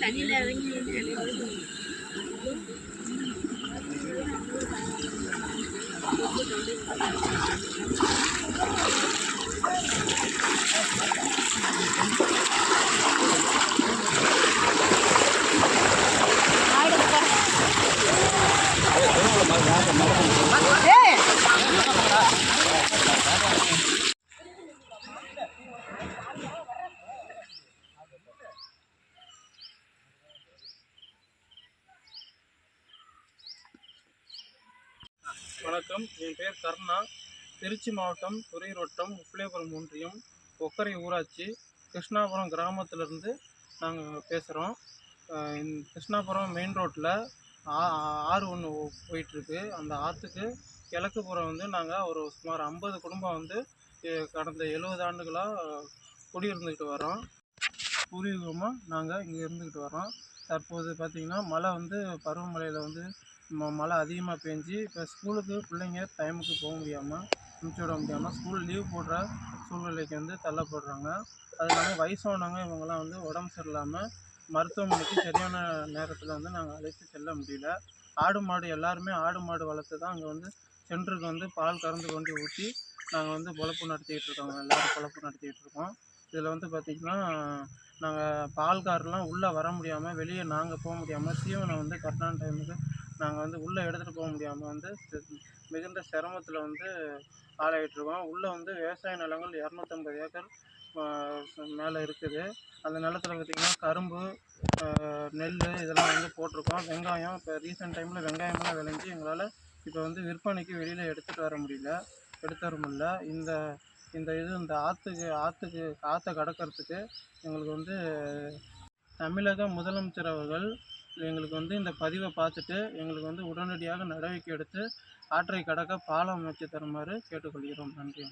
தண்ணியில் வணக்கம். என் பேர் கருணா. திருச்சி மாவட்டம் துறையூர் உப்பிலேபுரம் உப்பிலியபுரம் ஒன்றியம் ஒக்கரை ஊராட்சி கிருஷ்ணாபுரம் கிராமத்திலேருந்து நாங்கள் பேசுகிறோம் கிருஷ்ணாபுரம் மெயின் ரோட்டில் ஆறு ஒன்று போயிட்டுருக்கு. அந்த ஆற்றுக்கு கிழக்கு புறம் வந்து நாங்கள் ஒரு சுமார் ஐம்பது குடும்பம் வந்து கடந்த எழுபது ஆண்டுகளாக குடியிருந்துக்கிட்டு வரோம். பூர்வீகமாக நாங்கள் இங்கே இருந்துக்கிட்டு வரோம். தற்போது பார்த்திங்கன்னா மழை வந்து பருவமழையில் வந்து மழை அதிகமாக பெஞ்சு இப்போ ஸ்கூலுக்கு பிள்ளைங்க டைமுக்கு போக முடியாமல் அனுப்பிச்சி விட முடியாமல் ஸ்கூல் லீவ் போடுற சூழ்நிலைக்கு வந்து தள்ளப்படுறாங்க. அது இல்லாமல் வயசானவங்க இவங்கெல்லாம் வந்து உடம்பு சரியில்லாமல் மருத்துவமனைக்கு சரியான நேரத்தில் வந்து நாங்கள் அழைத்து செல்ல முடியல. ஆடு மாடு எல்லாருமே ஆடு மாடு வளர்த்து தான் அங்கே வந்து சென்டருக்கு வந்து பால் கறந்து கொண்டு ஊற்றி நாங்கள் வந்து பொழப்பு நடத்திக்கிட்டு இருக்கோங்க எல்லோரும் பொழப்பு நடத்திக்கிட்டு இருக்கோம். இதில் வந்து பார்த்திங்கன்னா நாங்கள் பால்காரெலாம் உள்ளே வர முடியாமல் வெளியே நாங்கள் போக முடியாமல் தீவனம் வந்து கரெக்டான டைமுக்கு நாங்கள் வந்து உள்ளே எடுத்துகிட்டு போக முடியாமல் வந்து மிகுந்த சிரமத்தில் வந்து ஆளாயிட்ருக்கோம் உள்ளே வந்து விவசாய நிலங்கள் இரநூத்தம்பது ஏக்கர் மேலே இருக்குது. அந்த நிலத்தில் பார்த்திங்கன்னா கரும்பு நெல் இதெல்லாம் வந்து போட்டிருக்கோம். வெங்காயம் இப்போ ரீசெண்ட் டைமில் வெங்காயமெல்லாம் விளைஞ்சி எங்களால் இப்போ வந்து விற்பனைக்கு வெளியில் எடுத்துகிட்டு வர முடியல எடுத்து வர முடியல. இந்த இந்த இது இந்த ஆற்றுக்கு ஆற்றுக்கு ஆற்றை கடக்கிறதுக்கு எங்களுக்கு வந்து தமிழக முதலமைச்சர் அவர்கள் எங்களுக்கு வந்து இந்த பதிவை பார்த்துட்டு எங்களுக்கு வந்து உடனடியாக நடவடிக்கை எடுத்து ஆற்றை கடக்க பாலம் அமைத்து தருமாறு கேட்டுக்கொள்கிறோம். நன்றி.